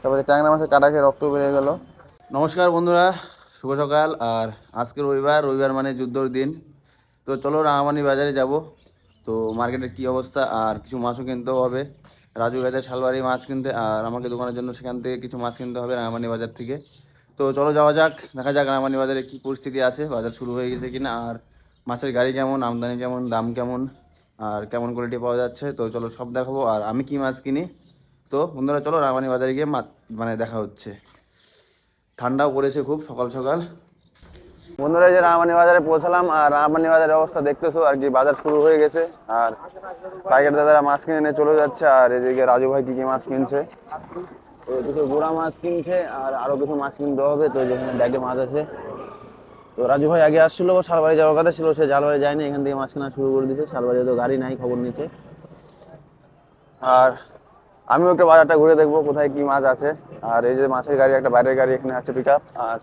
তারপরে ট্যাংরা মাছের কাটা খেয়ে রক্ত বেরিয়ে গেল। নমস্কার বন্ধুরা, শুভ সকাল। আর আজকে রবিবার রবিবার মানে যুদ্ধর দিন। তো চলো রাঙামানি বাজারে যাব। তো মার্কেটের কি অবস্থা? আর কিছু মাছও কিনতেও হবে। রাজু গেছে শালবাড়ি মাছ কিনতে। আর আমাকে দোকানের জন্য সেখান থেকে কিছু মাছ কিনতে হবে রাঙামানি বাজার থেকে। তো চলো যাওয়া যাক, দেখা যাক রাঙামানি বাজারে কি পরিস্থিতি আছে, বাজার শুরু হয়ে গেছে কিনা। আর মাছের গাড়ি কেমন, আমদানি কেমন, দাম কেমন, আর কেমন কোয়ালিটি পাওয়া যাচ্ছে? তো চলো সব দেখাবো। আর আমি কি মাছ কিনি? তো বন্ধুরা, চলো রাঙামানি বাজারে গিয়ে মানে দেখা হচ্ছে। ঠান্ডাও পড়েছে খুব সকাল সকাল। বন্ধুরা, এই যে রামানি বাজারে পৌঁছালাম, আর রামানি বাজারের অবস্থা দেখতেছো, আর কি বাজার শুরু হয়ে গেছে, আর পাইকার দাদারা মাছ কিনে নিয়ে চলে যাচ্ছে, আর এদিকে রাজু ভাই কি কি মাছ কিনছে। তো কিছু গুড়া মাছ কিনছে, আর আরও কিছু মাছ কিনতে হবে, তো যেখানে ব্যাগে মাছ আছে। তো রাজু ভাই আগে আসছিল, ও শালবাড়ি যাওয়ার কথা ছিল, সে জালবাড়ি যায়নি, এখান থেকে মাছ কেনা শুরু করে দিয়েছে শালবাড়ি তো গাড়ি নাই, খবর নিচ্ছে। আর আমিও একটু বাজারটা ঘুরে দেখব কোথায় কি মাছ আছে। আর এই যে মাছের গাড়ি, একটা বাইরের গাড়ি এখানে আছে পিক আর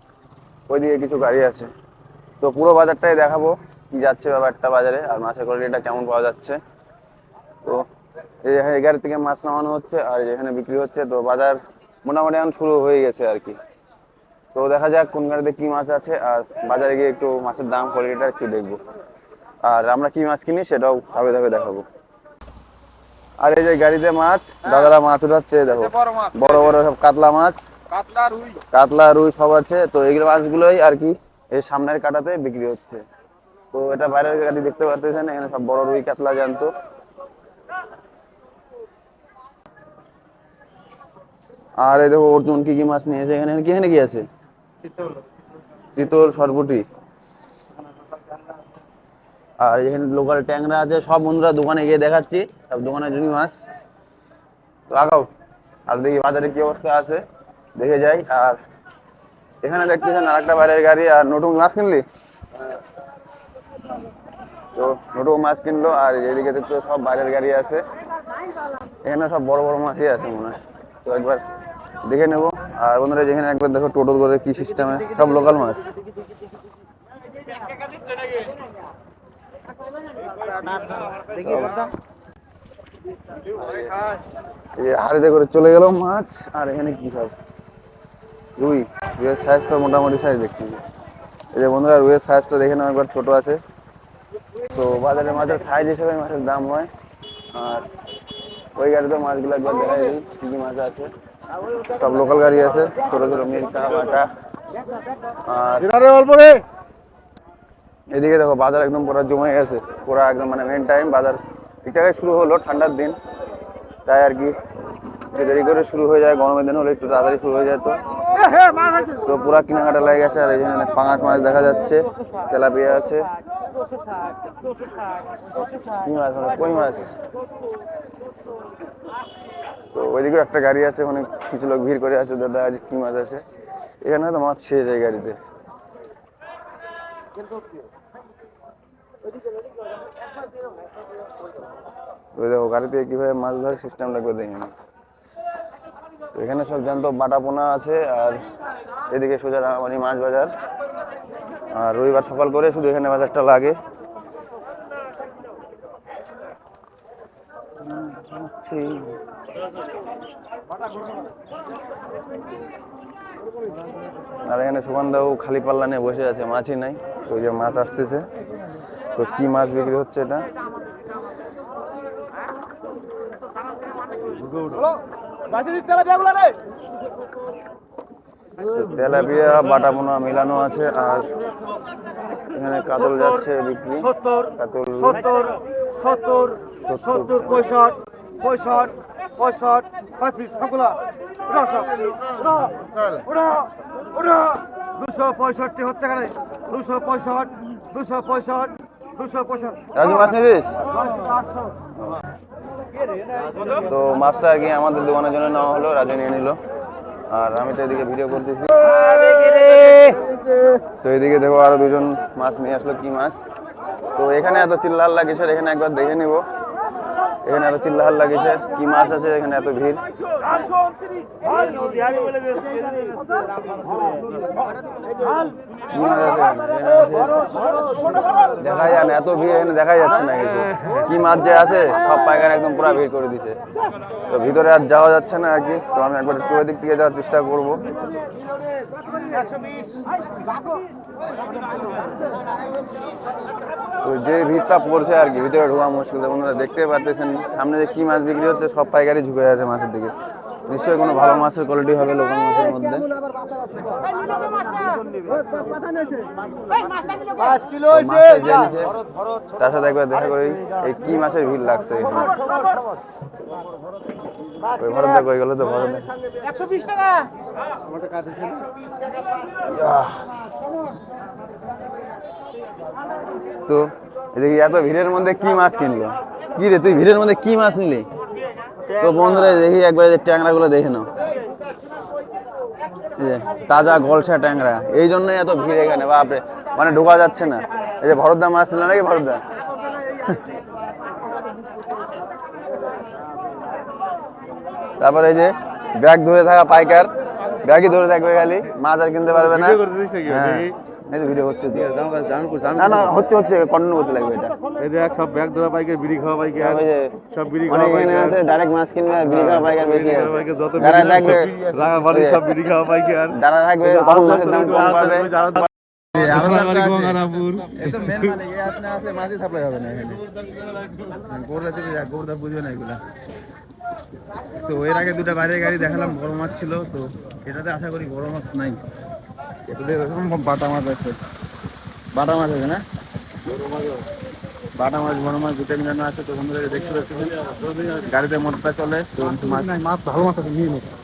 ওইদিকে কিছু গাড়ি আছে। তো পুরো বাজারটাই দেখাবো, কি যাচ্ছে ব্যাপারটা বাজারে, আর মাছের কোয়ালিটিটা কেমন পাওয়া যাচ্ছে। তো এই এই গাড়ি থেকে মাছ নামানো হচ্ছে, আর যেখানে বিক্রি হচ্ছে, তো বাজার মোটামুটি এখন শুরু হয়ে গেছে আর কি। তো দেখা যাক কোন গাড়িতে কি মাছ আছে, আর বাজারে গিয়ে একটু মাছের দাম কোয়ালিটিটা একটু দেখব। আর আমরা কি মাছ কিনি সেটাও ধাপে ধাপে দেখাবো। আর এই যে গাড়িতে মাছ দাদারা মাছ উঠাচ্ছে দেখো। বড় বড় সব কাতলা মাছ। কাতলা রুই। সব আছে। তো এইগুলো মাছগুলোই আর কি এই সামনের কাটাতে বিক্রি হচ্ছে। তো এটা বাইরের গাড়ি দেখতে পারতেছেন এখানে সব বড় রুই কাতলা জানতো আর এই দেখো অর্জুন কি কি মাছ নিয়েছে এখানে কি এখানে কি আছে? চিতল। সরপুটি আর এখানে লোকাল ট্যাংরা আছে, সব বন্ধুরা দোকানে গিয়ে দেখাচ্ছি। সব দোকানে জমি মাছ। তো আগাও, আর দেখি বাজারে কি অবস্থা আছে। দেখে যাই, আর এখানে দেখতেছেন আর একটা বাইরের গাড়ি, আর নতুন মাছ কিনলি? তো নতুন মাছ কিনলো, আর এদিকে দেখছ সব বাইরের গাড়ি আছে। এখানে সব বড় বড় মাছই আছে মনে হয়। তো একবার দেখে নেব। আর বন্ধুরা, যেখানে একবার দেখো টোটো করে কি সিস্টেমে সব লোকাল মাছ। হাড়িতে করে চলে গেল মাছ, আর এখানে কি সব? রুই, রুইয়ের সাইজ তো মোটামুটি সাইজ দেখতে এই যে বন্ধুরা, রুইয়ের সাইজটা দেখে নাও, একবার ছোট আছে। তো বাজারে মাছের সাইজ হিসেবে মাছের দাম হয়। আর ওই গাড়িতে মাছগুলো একবার দেখাই দিই, কি কি মাছ আছে। সব লোকাল গাড়ি আছে, ছোট ছোট বাটা। আর এদিকে দেখো বাজার একদম পুরো জমে গেছে। পুরো একদম মানে মেন টাইম বাজার। ঠিকঠাকই শুরু হলো ঠান্ডার দিন। তাই আর কি, একটু দেরি করে শুরু হয়ে যায়, গরমের দিন হলে একটু তাড়াতাড়ি শুরু হয়ে যায় তো। তো পুরা কেনাকাটা লেগে গেছে, আর এখানে পাঙাশ মাছ দেখা যাচ্ছে। তেলাপিয়া আছে। মাছ মানে মাছ? তো ওইদিকেও একটা গাড়ি আছে, অনেক কিছু লোক ভিড় করে আছে, দাদা আজ কি মাছ আছে? এখানে তো মাছ শেষ যায় গাড়িতে। ওই দেখো, গাড়িতে কীভাবে মাছ ধরার সিস্টেম লাগবে দেখি এখানে সব জানতো বাটা পোনা আছে, আর এদিকে সোজা রাঙামাটি মাছ বাজার। আর রবিবার সকাল করে শুধু এখানে বাজারটা লাগে। আর এখানে সুগন্ধাও খালি পাল্লা নিয়ে বসে আছে, মাছই নাই। ওই যে মাছ আসতেছে। তো কি মাছ বিক্রি হচ্ছে এটা? তেলাপিয়া বাটা পোনা মিলানো আছে আর এখানে কাতল যাচ্ছে বিক্রি। সত্তর সত্তর সত্তর সত্তর পঁয়ষট পঁয়ষট পঁয়ষট পঁয়ত্রিশ সবগুলা। দুশো পঁয়ষট্টি হচ্ছে এখানে। দুশো পঁয়ষট দুশো পঁয়ষট মাছ নিয়েছিস? তো মাছটা আর কি আমাদের দোকানের জন্য নেওয়া হলো রাজু নিয়ে নিল। আর আমি তো এদিকে ভিডিও করতেছি। তো এদিকে দেখো আরও দুজন মাছ নিয়ে আসলো কি মাছ। তো এখানে এত চিল্লাল্লা কিসের? এখানে একবার দেখে নিব। এখানে এত চিল্লাহাল্লা কিসের কি মাছ আছে এখানে এত ভিড়? দেখা যায় না এত ভিড় এখানে দেখা যাচ্ছে না কি মাছ যে আছে, সব পাইকার একদম পুরো ভিড় করে দিছে। তো ভিতরে আর যাওয়া যাচ্ছে না আর কি, তো আমি একবার একটু দিক থেকে যাওয়ার চেষ্টা করব। যে ভিড়টা পড়ছে আর কি, ভিতরে ঢোকা মুশকিল। ওনারা দেখতে পারতেছেন, সামনে যে কি মাছ বিক্রি হচ্ছে, সব পাইকারি ঝুঁকে আছে মাছের দিকে। নিশ্চয়ই কোনো ভালো মাছের কোয়ালিটি হবে লোকাল মাছের মধ্যে। তার সাথে একবার দেখা করি এই কি মাছের ভিড় লাগছে ভরত দেখ তো ভরত একশো বিশ টাকা। তো এদিকে এত ভিড়ের মধ্যে কি মাছ কিনলো? কি রে তুই ভিড়ের মধ্যে কি মাছ নিলি? তো বন্ধুরা দেখি একবার যে ট্যাংরা গুলো দেখে নাও। এই যে তাজা গলসা ট্যাংরা। এই জন্যই এত ভিড় এখানে বাপরে। মানে ঢোকা যাচ্ছে না। এই যে ভরতদা মাছ ছিল নাকি ভরতদা? তারপরে এই যে ব্যাগ ধরে থাকা পাইকার। ব্যাগই ধরে থাকবে খালি। মাছ আর কিনতে পারবে না। এই তো। ভিডিও হচ্ছে না না হচ্ছে হচ্ছে কন্টিনিউ করতে লাগবে এটা। এই দেখ সব ব্যাগ ধরা পাইকার বিড়ি খাওয়া পাইকার সব বিড়ি খাওয়া পাইকার আছে ডাইরেক্ট মাছ কিনবে বিড়ি খাওয়া পাইকার বেশি আছে। যত যারা বিড়ি থাকবে রাঙামাটি সব বিড়ি খাওয়া পাইকার যারা থাকবে কম মাছের দাম কম পাবে। তো main মালিক, এই আসলে আসলে মাছই supply হবে না এখানে। গৌড়া থেকে যা, গৌড়া বুঝবে না এগুলা। তো এর আগে দুটা বাইরের গাড়ি দেখালাম বড় মাছ ছিল তো এটাতে আশা করি বড় মাছ নাই। বাটা মাছ আছে। বাটা মাছ আছে না? বাটা মাছ বড় মাছ দুটো মিলানো আছে তো বন্ধুরা দেখতে পাচ্ছেন। গাড়িতে মোটরটা চলে মাছ মাছ ভালো মাছ আছে নিয়ে নিচ্ছে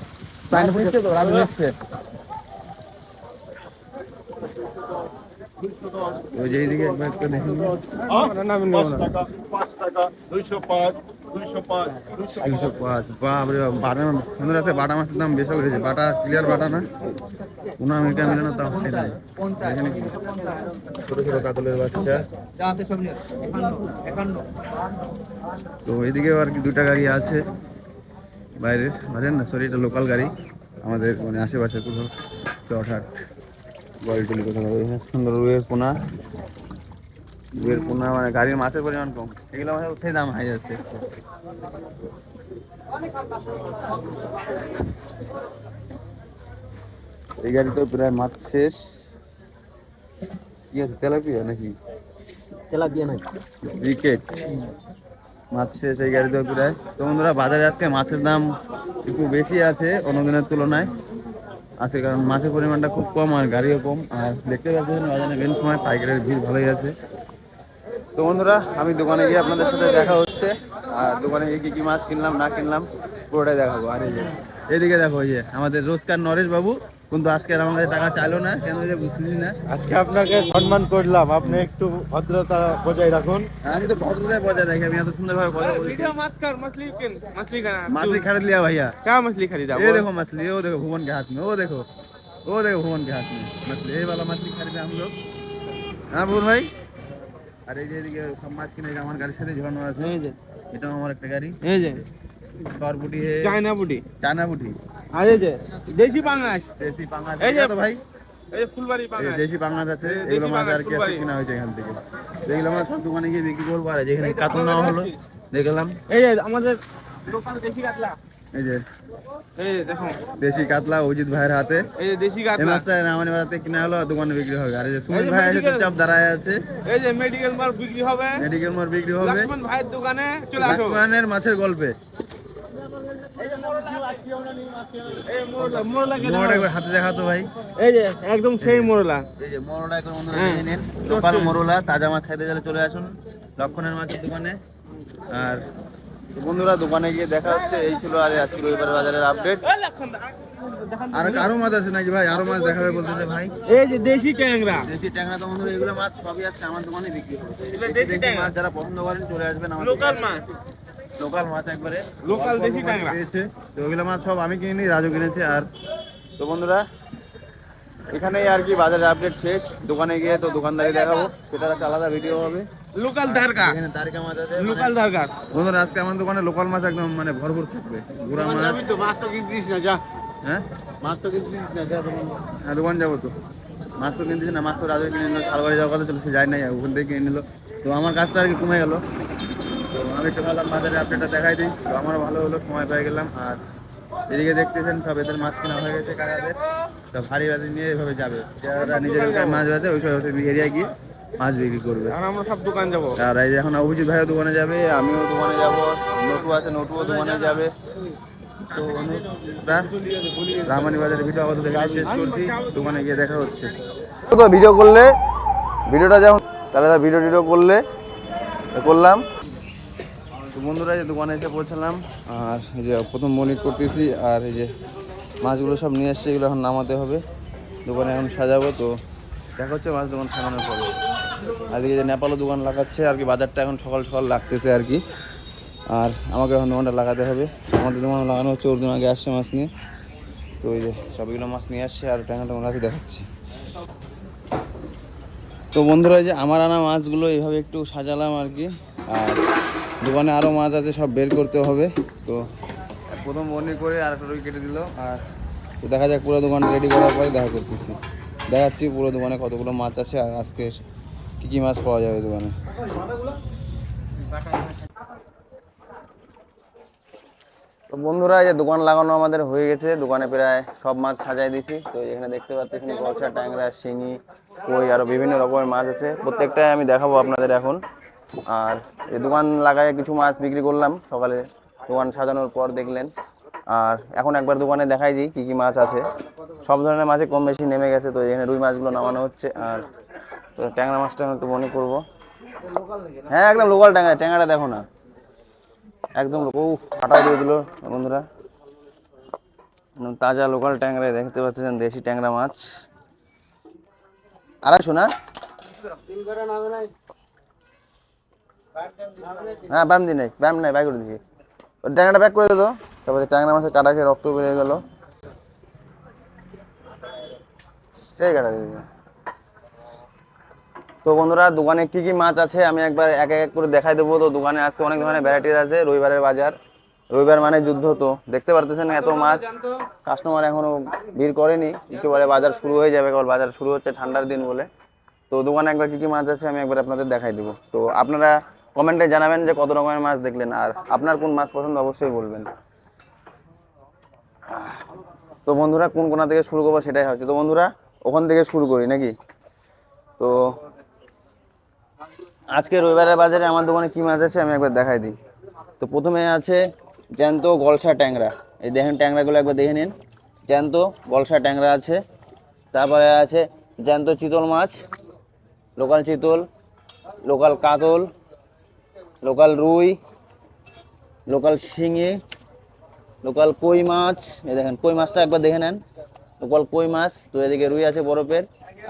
ওই যে এইদিকে একবার দেখেন না না না 5 টাকা 5 টাকা 205 দুশো পাঁচ। বাপরে বাটা সুন্দর আছে বাটা মাছের দাম বেশি হয়েছে। বাটা ক্লিয়ার বাটা না? কোনো আমি এটা মিলে না দাম এখানে ছোটো ছোটো কাতলের বাচ্চা। তো এদিকেও আর কি দুটা গাড়ি আছে। বাইরের বাইরের না? সরি এটা লোকাল গাড়ি। আমাদের মানে আশেপাশে কোথাও চটহাট গলটুলি কোথাও। সুন্দর রুয়ের পোনা রুয়ের পোনা মানে গাড়ির মাছের পরিমাণ কম। এগুলো আমাদের উঠে দাম হাই যাচ্ছে। এই গাড়িতে প্রায় মাছ শেষ। কি আছে তেলাপিয়া নাকি? তেলাপিয়া নাই ক্রিকেট মাছ শেষ এই গাড়িতে প্রায়। তো বন্ধুরা বাজারে আজকে মাছের দাম একটু বেশি আছে অন্য দিনের তুলনায়। আছে কারণ মাছের পরিমাণটা খুব কম আর গাড়িও কম। আর দেখতে পাচ্ছেন বাজারে মেন সময় পাইকারের ভিড় ভালোই আছে। তো বন্ধুরা আমি দোকানে গিয়ে আপনাদের সাথে দেখা হচ্ছে আর দোকানে গিয়ে কি কি মাছ কিনলাম না কিনলাম পুরোটাই দেখাবো আর এই যে এদিকে দেখো এই যে আমাদের রোজকার নরেশ বাবু কিন্তু আজকে আর আমাদের টাকা চাইলো না কেন যে বুঝতেছি না আজকে আপনাকে সম্মান করলাম আপনি একটু ভদ্রতা বজায় রাখুন আমি তো ভদ্রতায় বজায় রাখি আমি এত সুন্দরভাবে কথা বলছি वीडियो मत कर मछली के मछली का नाम मछली खरीद लिया भैया क्या मछली खरीदा ये देखो मछली वो देखो भुवन के हाथ में वो देखो वो देखो भुवन के हाथ में मछली ये वाला मछली खरीदे हम लोग हाँ ভুবন ভাই আর এই যে এদিকে মাঝখানে আমার গাড়ির সাথে ঝোলানো আছে। এটাও আমার একটা গাড়ি। এই যে। সরপুটি চায়না পুটি। চায়না পুটি। আর যে দেশি পাঙাশ। দেশি এই ভাই ফুলবাড়ি দেশি আছে। হয়েছে এখান থেকে। দেখলাম সব দোকানে গিয়ে বিক্রি করব আর যেখানে হলো দেখলাম। এই যে আমাদের লোকাল দেশি কাতলা এই যে এই দেখো। দেশি কাতলা অজিত ভাইয়ের হাতে। এই যে দেশি কাতলা। মাছটা রামানি বাজার কিনা হলো আর দোকানে বিক্রি হবে। আর এই যে সুমিত ভাই এসে চুপচাপ দাঁড়ায় আছে। এই যে মেডিকেল মাল বিক্রি হবে। মেডিকেল মোড় বিক্রি হবে। লক্ষ্মণ ভাইয়ের দোকানে চলে আসো। লক্ষ্মণের মাছের গল্পে। মোরলা মোরলা হাতে দেখাতো ভাই। এই যে একদম সেই মোরলা। এই যে বন্ধুরা হ্যাঁ। লোকাল মোরলা তাজা মাছ খাইতে গেলে চলে আসুন লক্ষণের মাছের দোকানে। আর বন্ধুরা দোকানে গিয়ে দেখা হচ্ছে। এই ছিল আর আজকে রবিবার বাজারের আপডেট আর আরও মাছ আছে নাকি ভাই? আরও মাছ দেখাবে বলতেছে ভাই। এই যে দেশি ট্যাংরা। দেশি ট্যাংরা তো বন্ধুরা এগুলো মাছ সবই আছে আমার দোকানে বিক্রি ট্যাংরা। মাছ যারা পছন্দ করেন চলে আসবেন আমার লোকাল মাছ। লোকাল মাছ একবারে। লোকাল দেশি ট্যাংরা। তো ওগুলো মাছ সব আমি কিনে কিনিনি রাজু কিনেছে আর তো বন্ধুরা এখানেই আর কি বাজারের আপডেট শেষ। দোকানে গিয়ে তো দোকানদারি দেখাবো সেটার একটা আলাদা ভিডিও হবে। লোকাল দারগা এখানে মাছ আছে লোকাল দারগা বন্ধুরা আজকে আমার দোকানে লোকাল মাছ একদম মানে ভরপুর থাকবে। গুড়া মাছ। মাছ তো কিনতিস না যা। হ্যাঁ? মাছ তো কিনতিস না যা হ্যাঁ দোকান যাব তো। মাছ তো কিনতেছি না মাছ তো রাজু কিনে নিল শালবাড়ি যাওয়ার কথা ছিল সে যায় নাই ওখান থেকে কিনে নিল। তো আমার কাজটা আর কি কমে গেল। তো আমি একটু ভাবলাম বাজারে আপডেটটা দেখাই দিই। তো আমারও ভালো হলো সময় পেয়ে গেলাম। আর এদিকে দেখতেছেন সব এদের মাছ কেনা হয়ে গেছে কারাদের। তো ভারী বাজি নিয়ে এভাবে যাবে। যারা নিজের মাছ বাজে ওই সব এরিয়ায় গিয়ে মাছ বিক্রি করবে। আর আমরা সব দোকান যাব। আর এই যে এখন অভিজিৎ ভাইও দোকানে যাবে আমিও দোকানে যাব নটু আছে নটুও দোকানে যাবে। তো অনুরা রামানি বাজারের ভিডিও আপাতত এখানে শেষ করছি। দোকানে গিয়ে দেখা হচ্ছে। তো ভিডিও করলে ভিডিওটা যেমন তাহলে ভিডিও টিডিও করলে করলাম। তো বন্ধুরা যে দোকানে এসে পৌঁছালাম। আর এই যে প্রথম মনিট করতেছি, আর এই যে মাছগুলো সব নিয়ে এসছে এগুলো এখন নামাতে হবে। দোকানে এখন সাজাবো, তো দেখা হচ্ছে মাছ দোকান সাজানোর পরে। আর এই যে নেপালও দোকান লাগাচ্ছে, আর কি বাজারটা এখন সকাল সকাল লাগতেছে আর কি। আর আমাকে এখন দোকানটা লাগাতে হবে। আমাদের দোকান লাগানো হচ্ছে, ওর দিন আগে আসছে মাছ নিয়ে। তো ওই যে সবগুলো মাছ নিয়ে আসছে, আর ট্যাঙ্গা ট্যাঙ্গা দেখাচ্ছি। তো বন্ধুরা, এই যে আমার আনা মাছগুলো এইভাবে একটু সাজালাম আর কি। আর দোকানে আরও মাছ আছে সব বের করতে হবে। তো প্রথম বন্দি করে আর একটা রুই কেটে দিল আর তো দেখা যাক পুরো দোকান রেডি করার পরে দেখা করতেছি। দেখাচ্ছি পুরো দোকানে কতগুলো মাছ আছে আর আজকে কী কী মাছ পাওয়া যাবে দোকানে। তো বন্ধুরা এই যে দোকান লাগানো আমাদের হয়ে গেছে। দোকানে প্রায় সব মাছ সাজাই দিয়েছি। তো এখানে দেখতে পাচ্ছেন গলসা ট্যাংরা শিঙি কই আরও বিভিন্ন রকমের মাছ আছে। প্রত্যেকটাই আমি দেখাবো আপনাদের এখন। আর এই দোকান লাগায় কিছু মাছ বিক্রি করলাম। সকালে দোকান সাজানোর পর দেখলেন। আর এখন একবার দোকানে দেখাই দিই কী কী মাছ আছে। সব ধরনের মাছে কম বেশি নেমে গেছে, তো এখানে রুই মাছগুলো নামানো হচ্ছে। আর ট্যাংরা মাছটা আমি একটু মনে করব। হ্যাঁ একদম লোকাল ট্যাংরা, ট্যাংরাটা দেখো না। একদম ও ফাটা দিয়ে দিল বন্ধুরা। তাজা লোকাল ট্যাংরা দেখতে পাচ্ছেন, দেশি ট্যাংরা মাছ। আড়াইশো না। হ্যাঁ ব্যায়াম দিন নাই, ব্যায়াম নাই ব্যাগ করে দিবি ওই ব্যাক করে দিত তারপরে ট্যাংরা মাছের কাটা খেয়ে রক্ত বেরিয়ে গেল। সেই কাটা দিয়ে। তো বন্ধুরা, দোকানে কি কি মাছ আছে আমি একবার এক এক করে দেখাই দেবো। তো দোকানে আজকে অনেক ধরনের ভ্যারাইটিস আছে, রবিবারের বাজার। রবিবার মানে যুদ্ধ তো। দেখতে পারতেছেন এত মাছ। কাস্টমার এখনও ভিড় করেনি। একটু পরে বাজার শুরু হয়ে যাবে, কারণ বাজার শুরু হচ্ছে ঠান্ডার দিন বলে। তো দোকানে একবার কি কি মাছ আছে আমি একবার আপনাদের দেখাই দেবো। তো আপনারা কমেন্টে জানাবেন যে কত রকমের মাছ দেখলেন আর আপনার কোন মাছ পছন্দ অবশ্যই বলবেন। তো বন্ধুরা, কোন কোনা থেকে শুরু করব সেটাই হচ্ছে তো বন্ধুরা, ওখান থেকে শুরু করি নাকি? তো আজকে রবিবারের বাজারে আমার দোকানে কি মাছ আছে আমি একবার দেখাই দিই। তো প্রথমে আছে জ্যান্ত গলসা ট্যাংরা। এই দেখেন ট্যাংরাগুলো একবার দেখে নিন। জ্যান্ত গলসা ট্যাংরা আছে। তারপরে আছে জ্যান্ত চিতল মাছ, লোকাল চিতল, লোকাল কাতল লোকাল রুই, লোকাল শিঙি, লোকাল কই মাছ এ দেখেন, কই মাছটা একবার দেখে নেন। লোকাল কই মাছ, তো এদিকে রুই আছে বরফের,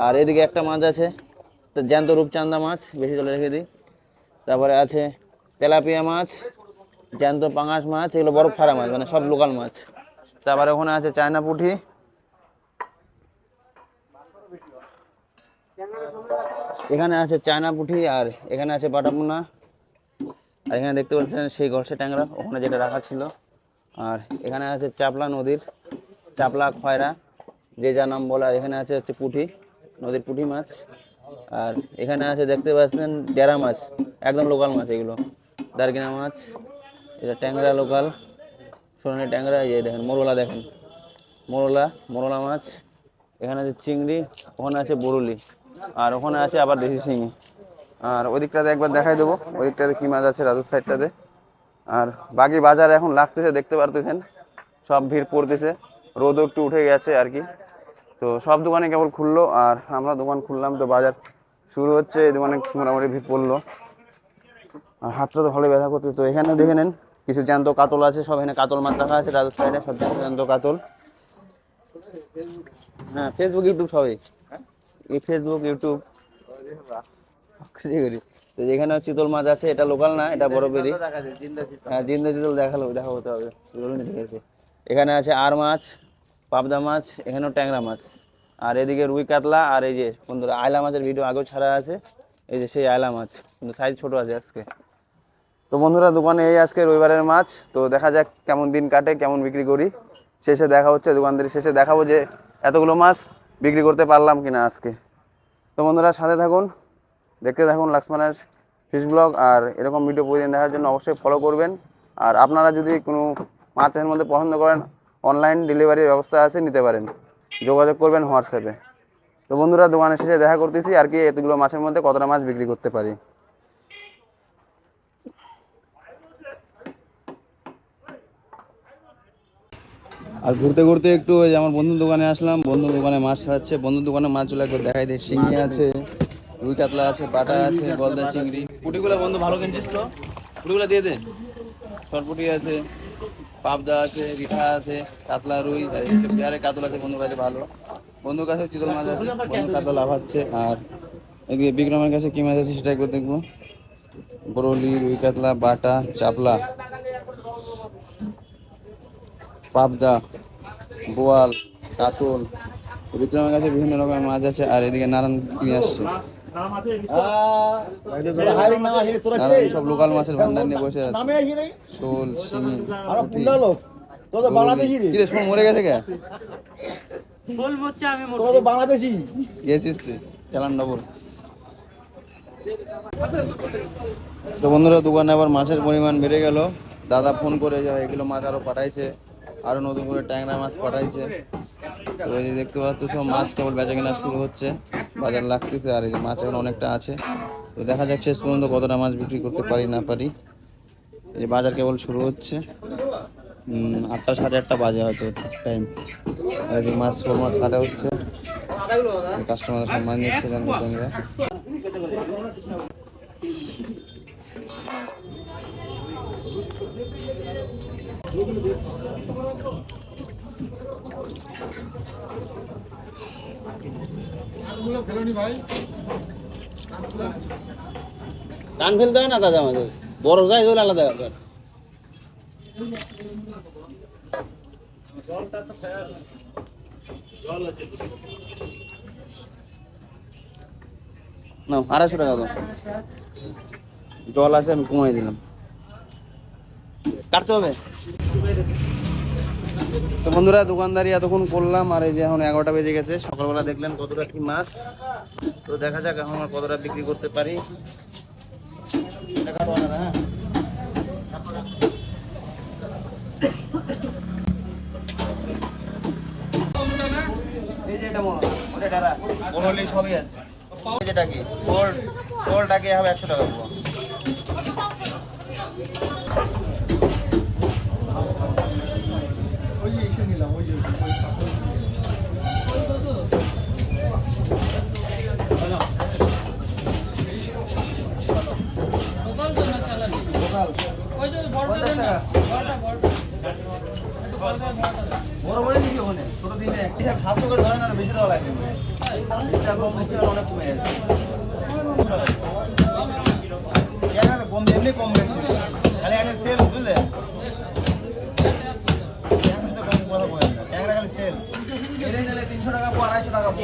আর এদিকে একটা মাছ আছে, তো জ্যান্ত রূপচান্দা মাছ, বেশি জলে রেখে দিই। তারপরে আছে তেলাপিয়া মাছ, জ্যান্ত পাঙাশ মাছ, এগুলো বরফ ছাড়া মাছ মানে সব লোকাল মাছ। তারপরে ওখানে আছে চায়না পুঁটি। এখানে আছে চায়না পুঁটি আর এখানে আছে বাটাপোনা। আর এখানে দেখতে পাচ্ছেন সেই গলসে ট্যাংরা, ওখানে যেটা রাখা ছিল। আর এখানে আছে চাপলা নদীর, চাপলা, খয়রা, যে যা নাম বলে, আর এখানে আছে হচ্ছে পুঁটি, নদীর পুঁটি মাছ। আর এখানে আছে দেখতে পাচ্ছেন ডেরা মাছ, একদম লোকাল মাছ এগুলো। দারকিনা মাছ, এটা ট্যাংরা লোকাল, সোনালি ট্যাংরা, এই দেখেন, মোরলা দেখেন। মোরলা মোরলা মাছ, এখানে আছে চিংড়ি, ওখানে আছে বরুলি, আর ওখানে আছে আবার দেশি শিঙি। আর ওই দিকটাতে একবার দেখাই দেবো। ওই দিকটাতে কী মাছ আছে রাজুর সাইডটাতে আর বাকি বাজার এখন লাগতেছে, দেখতে পারতেছেন। সব ভিড় পড়তেছে, রোদও একটু উঠে গেছে আর কি। তো সব দোকানে কেবল খুললো আর আমরা দোকান খুললাম, তো বাজার শুরু হচ্ছে, এই দোকানে মোটামুটি ভিড় পড়ল। আর হাতটা তো ভালো ব্যথা করতে তো এখানে দেখে নেন, কিছু জ্যান্ত কাতল আছে, সব এখানে কাতল মাছ রাখা আছে রাজুর সাইডে সব জ্যান্ত কাতল। হ্যাঁ ফেসবুক ইউটিউব সবই। এই ফেসবুক ইউটিউব খুশি করি। তো যেখানে চিতল মাছ আছে এটা লোকাল না এটা বরফেরই হ্যাঁ জিন্দা চিতল দেখাল দেখা হতে হবে এখানে আছে আর মাছ পাবদা মাছ এখানেও ট্যাংরা মাছ। আর এদিকে রুই কাতলা আর এই যে বন্ধুরা আয়লা মাছের ভিডিও আগেও ছাড়া আছে। এই যে সেই আয়লা মাছ কিন্তু সাইজ ছোট আছে আজকে। তো বন্ধুরা দোকানে এই আজকে রবিবারের মাছ। তো দেখা যাক কেমন দিন কাটে কেমন বিক্রি করি। শেষে দেখা হচ্ছে দোকানদারি শেষে দেখাবো যে এতগুলো মাছ বিক্রি করতে পারলাম কিনা আজকে। তো বন্ধুরা সাথে থাকুন। দেখতে থাকুন লাক্সমানের ফিশ ব্লগ আর এরকম ভিডিও প্রতিদিন দেখার জন্য অবশ্যই ফলো করবেন। আর আপনারা যদি কোনো মাছের মধ্যে পছন্দ করেন অনলাইন ডেলিভারির ব্যবস্থা আছে নিতে পারেন। যোগাযোগ করবেন হোয়াটসঅ্যাপে তো বন্ধুরা দোকানের শেষে দেখা করতেছি আর কি এতগুলো মাছের মধ্যে কতটা মাছ বিক্রি করতে পারি। আর ঘুরতে ঘুরতে একটু ওই যে আমার বন্ধুর দোকানে আসলাম বন্ধুর দোকানে মাছ খাচ্ছে বন্ধুর দোকানে মাছগুলো একটু দেখাই দেয় শিঙি আছে। রুই কাতলা আছে বাটা আছে গলদা চিংড়ি। পুটিগুলো বন্ধু ভালো কিনছিস তো? পুটিগুলো দিয়ে দে। সরপুটি আছে পাবদা আছে রিঠা আছে কাতলা রুই পেয়ারে কাতল আছে বন্ধুর কাছে ভালো। বন্ধুর কাছে চিতল মাছ আছে বন্ধু কাতলা লাফাচ্ছে আর এদিকে বিক্রমের কাছে কি মাছ আছে সেটা একবার দেখব। বরলি রুই কাতলা বাটা চাপলা পাবদা বোয়াল কাতল। বিক্রমের কাছে বিভিন্ন রকমের মাছ আছে আর এদিকে নারায়ণ কিনে আসছে। সব লোকাল মাছের ভান্ডার নিয়ে বসে আছে। শোল শিঙি। মরে গেছে কে? বাংলাদেশি। গেছিস তুই চালান ডবল তো বন্ধুরা দোকানে আবার মাছের পরিমাণ বেড়ে গেল। দাদা ফোন করে যে এগুলো মাছ আরও পাঠাইছে। আরও নতুন করে ট্যাংরা মাছ পাঠাইছে। তো এই দেখতে পাচ্ছ সব মাছ কেবল বেচা কেনা শুরু হচ্ছে। বাজার লাগতেছে আর এই যে মাছ এখন অনেকটা আছে। তো দেখা যাক শেষ পর্যন্ত কতটা মাছ বিক্রি করতে পারি না পারি। এই যে বাজার কেবল শুরু হচ্ছে। আটটা সাড়ে আটটা বাজে হয়তো টাইম আর এই যে মাছ শোল মাছ কাটা হচ্ছে। কাস্টমার সব মাছ নিচ্ছে জানতে ট্যাংরা টান ফেলতে হয় না দাদা আমাদের? বড় সাইজ হলে আলাদা ব্যাপার। না আড়াইশো টাকা দাও। জল আছে আমি কমাই দিলাম। কাটতে হবে? তো বন্ধুরা দোকানদারি এতক্ষণ করলাম আর এই যে এখন এগারোটা বেজে গেছে। সকালবেলা দেখলেন কতটা কি মাছ। তো দেখা যাক এখন আমরা কতটা বিক্রি করতে পারি। এই যে এটা মনে ওটা ডারা, বড়লি সবই আছে। যেটা কি হবে একশো টাকা দেবো বড় বড় দিবি ওখানে, ছোট দিনে এক হিসাব সাতশো করে ধরেন আর বেশি দেওয়া লাগবে এটা কম দিচ্ছে আর অনেক কমে গেছে কেন রে, কম এমনি কম গেছে খালি একটা সেল বুঝলে ট্যাংরাটা কম কথা বলেন না, ট্যাংরা খালি সেল এটাই নিলে তিনশো টাকা পো আড়াইশো টাকা পো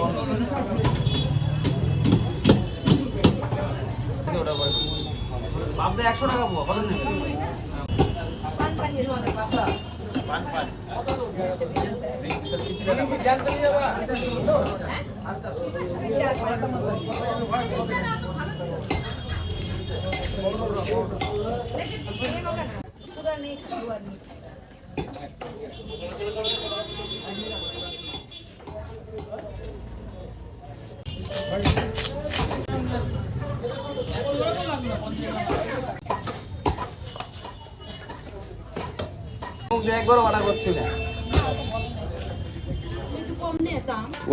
ওটা বলে। পাবদা একশো টাকা পো কত নেবে একবারও অর্ডার করছি না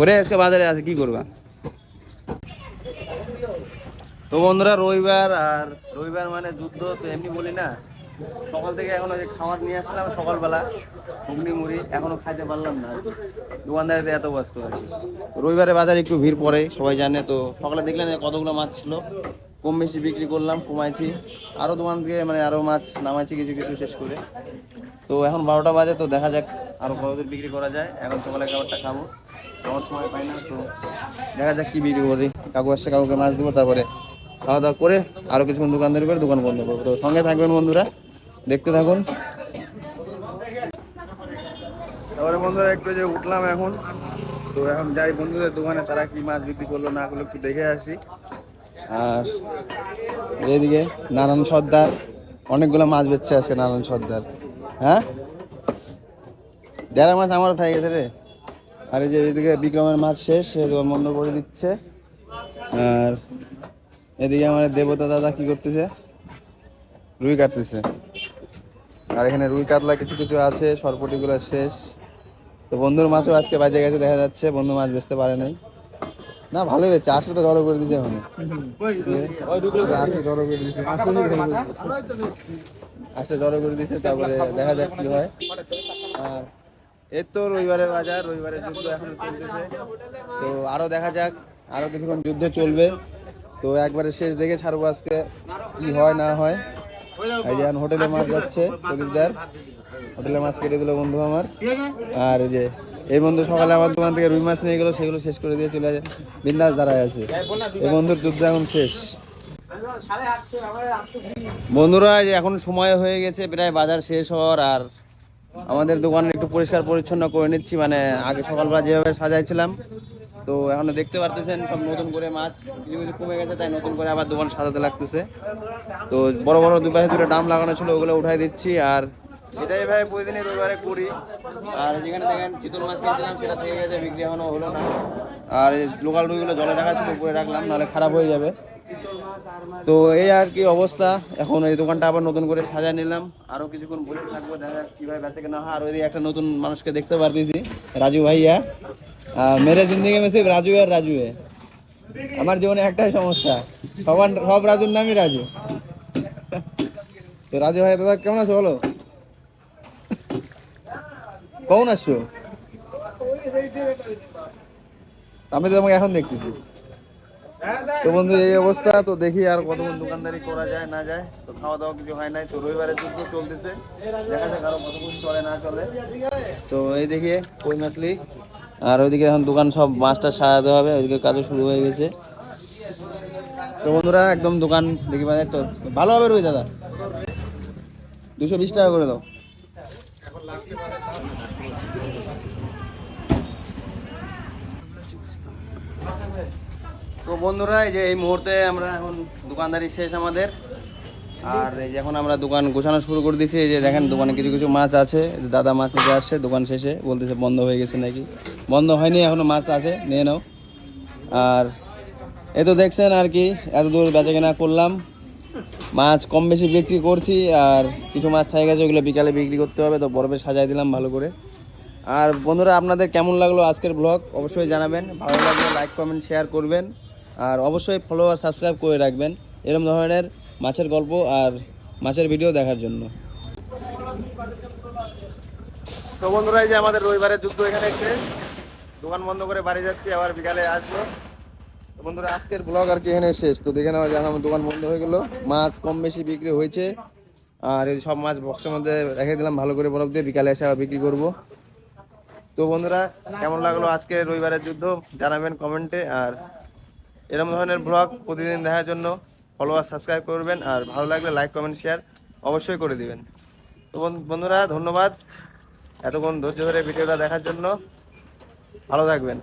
ওরে আজকে বাজারে আছে কি করবা? তো বন্ধুরা রবিবার আর রবিবার মানে যুদ্ধ তো এমনি বলি না। সকাল থেকে এখনও যে খাবার নিয়ে আসলাম সকালবেলা ঘুগনি, মুড়ি এখনও খাইতে পারলাম না। দোকানদারিতে এত ব্যস্ত রবিবারে বাজারে একটু ভিড় পড়ে, সবাই জানে তো। সকালে দেখলেন কতগুলো মাছ ছিল। কম বেশি বিক্রি করলাম, কমাইছি। আরও দোকান থেকে মানে আরও মাছ নামাইছি কিছু কিছু শেষ করে। তো এখন বারোটা বাজে, তো দেখা যাক আরও কতদূর বিক্রি করা যায়। এখন সকালে খাবারটা খাব। খাওয়ার সময় পাই না, তো দেখা যাক কি বিক্রি করি। কাকু আসছে, কাকুকে মাছ দেবো, তারপরে খাওয়া দাওয়া করে আরও কিছুক্ষণ দোকানদারি করে দোকান বন্ধ করব। তো সঙ্গে থাকবেন বন্ধুরা। দেখতে থাকুন। তারপরে বন্ধুরা একটু যে উঠলাম এখন। তো এখন যাই বন্ধুদের দোকানে তারা কি মাছ বিক্রি করল না করল একটু দেখে আসি। আর এইদিকে নারায়ণ সর্দার অনেকগুলো মাছ বেচছে আছে নারায়ণ সর্দার। হ্যাঁ? ডেরা মাছ আমারও থাকে গেছে রে। আর এই যে এদিকে বিক্রমের মাছ শেষ সে বন্ধ করে দিচ্ছে। আর এদিকে আমার দেবতা দাদা কি করতেছে? রুই কাটতেছে। আর এখানে রুই কাতলা কিছু কিছু আছে, সরপটিগুলো শেষ। তো বন্ধুর মাছও আজকে বাজে গেছে, দেখা যাচ্ছে, বন্ধু মাছ বেচতে পারে নাই। না, ভালোই হয়েছে আটশো তো জড়ো করে দিতে হবে। আটশো জড়ো করে জড়ো করে দিচ্ছে তারপরে দেখা যাক কি হয়। আর এর তো রবিবারের বাজার, রবিবারের যুদ্ধ এখন চলতেছে। তো আরও দেখা যাক, আরও কিছুক্ষণ যুদ্ধ চলবে। তো একবারে শেষ দেখে ছাড়বো আজকে, কি হয়, না হয়। এই যে হোটেলে মাছ যাচ্ছে প্রদীপদার। হোটেলে মাছ কেটে দিল বন্ধু আমার। আর যে, এই বন্ধু সকালে আমার দোকান থেকে রুই মাছ নিয়ে গেলো, সেগুলো শেষ করে দিয়ে চলে যায় বিন্দাস দাঁড়ায় আছে। এই বন্ধুর যুদ্ধ এখন শেষ। বন্ধুরা এখন সময় হয়ে গেছে, প্রায় বাজার শেষ হওয়ার, আর আমাদের দোকান একটু পরিষ্কার পরিচ্ছন্ন করে নিচ্ছি। মানে আগে সকালবেলা যেভাবে সাজাইছিলাম তো এখন দেখতে পারতেছেন সব নতুন করে মাছ, কিছু কিছু কমে গেছে, তাই নতুন করে আবার দোকান সাজাতে লাগতেছে। তো বড় বড় দুপাশে দুটো ডাম লাগানো ছিল, ওগুলো উঠাই দিচ্ছি, আর এটাই ভাই প্রতিদিনই রবিবারে করি। আর যেখানে দেখেন চিতল মাছ কিনছিলাম, সেটা থেকে গেছে, বিক্রি এখনও হলো না। আর লোকাল রুইগুলো জলে রাখা ছিল, উপরে রাখলাম, নাহলে খারাপ হয়ে যাবে। তো এই আর কি অবস্থা, এখন এই দোকানটা আবার নতুন করে সাজা নিলাম। আরও কিছুক্ষণ বসে থাকব, দেখা কীভাবে বেঁচে না হয় আর ওইদিকে একটা নতুন মানুষকে দেখতে পারতেছি, রাজু ভাইয়া। আর মেরে জিন্দিগি মেসে রাজু আর রাজু এ। আমার জীবনে একটাই সমস্যা। সবার সব রাজুর নামই রাজু। তো রাজু ভাই, দাদা কেমন আছো বলো? কখন আসছো? আমি তো তোমাকে এখন দেখতেছি। তো বন্ধু, এই অবস্থা, তো দেখি আর কতক্ষণ দোকানদারি করা যায়, না যায়। তো খাওয়া দাওয়া কিছু হয় নাই, তো রবিবারের যুদ্ধ চলতেছে। দেখা যাক আরও কতক্ষণ চলে, না চলে। তো এই দেখি, কই মাছলি? আর ওইদিকে এখন দোকান সব মাছটা সাজাতে হবে, ওইদিকে কাজও শুরু হয়ে গেছে। তো বন্ধুরা, একদম দোকান দেখি বাজার তো ভালো হবে রুই দাদা? দুশো বিশ টাকা করে দাও। তো বন্ধুরা, এই যে এই মুহূর্তে আমরা এখন দোকানদারি শেষ আমাদের। আর এই যে এখন আমরা দোকান গোছানো শুরু করে দিয়েছি, এই যে দেখেন দোকানে কিছু কিছু মাছ আছে দাদা মাছ নিতে আসছে, দোকান শেষে বলতেছে বন্ধ হয়ে গেছে নাকি? বন্ধ হয়নি, এখনও মাছ আছে, নিয়ে নাও। আর এ তো দেখছেন আর কি, এত দূর বেচা কেনা করলাম। মাছ কম বেশি বিক্রি করছি, আর কিছু মাছ থেকে গেছে, ওগুলো বিকালে বিক্রি করতে হবে, তো বরফে সাজাই দিলাম ভালো করে। আর বন্ধুরা, আপনাদের কেমন লাগল আজকের ব্লগ অবশ্যই জানাবেন। ভালো লাগলে লাইক কমেন্ট শেয়ার করবেন। আর অবশ্যই ফলো আর সাবস্ক্রাইব করে রাখবেন। এরকম ধরনের মাছের গল্প আর মাছের ভিডিও দেখার জন্য। তো বন্ধুরা যে আমাদের রবিবারের যুদ্ধ এখানে শেষ দোকান বন্ধ করে বাড়ি যাচ্ছি, আবার বিকালে আসব। তো বন্ধুরা, আজকের ব্লগ আর কি এখানে শেষ। তো দেখে নেওয়া যায় আমার দোকান বন্ধ হয়ে গেল। মাছ কম বেশি বিক্রি হয়েছে। আর এই সব মাছ বক্সের মধ্যে রেখে দিলাম, ভালো করে বরফ দিয়ে বিকালে এসে আবার বিক্রি করব। তো বন্ধুরা, কেমন লাগল আজকে রবিবারের যুদ্ধ? জানাবেন কমেন্টে। আর এরকম ধরনের ব্লগ প্রতিদিন দেখার জন্য ফলো আর সাবস্ক্রাইব করবেন আর ভালো লাগলে লাইক, কমেন্ট, শেয়ার অবশ্যই করে দিবেন। তো বন্ধু- বন্ধুরা, ধন্যবাদ এতক্ষণ ধৈর্য ধরে ভিডিওটা দেখার জন্য। ভালো থাকবেন।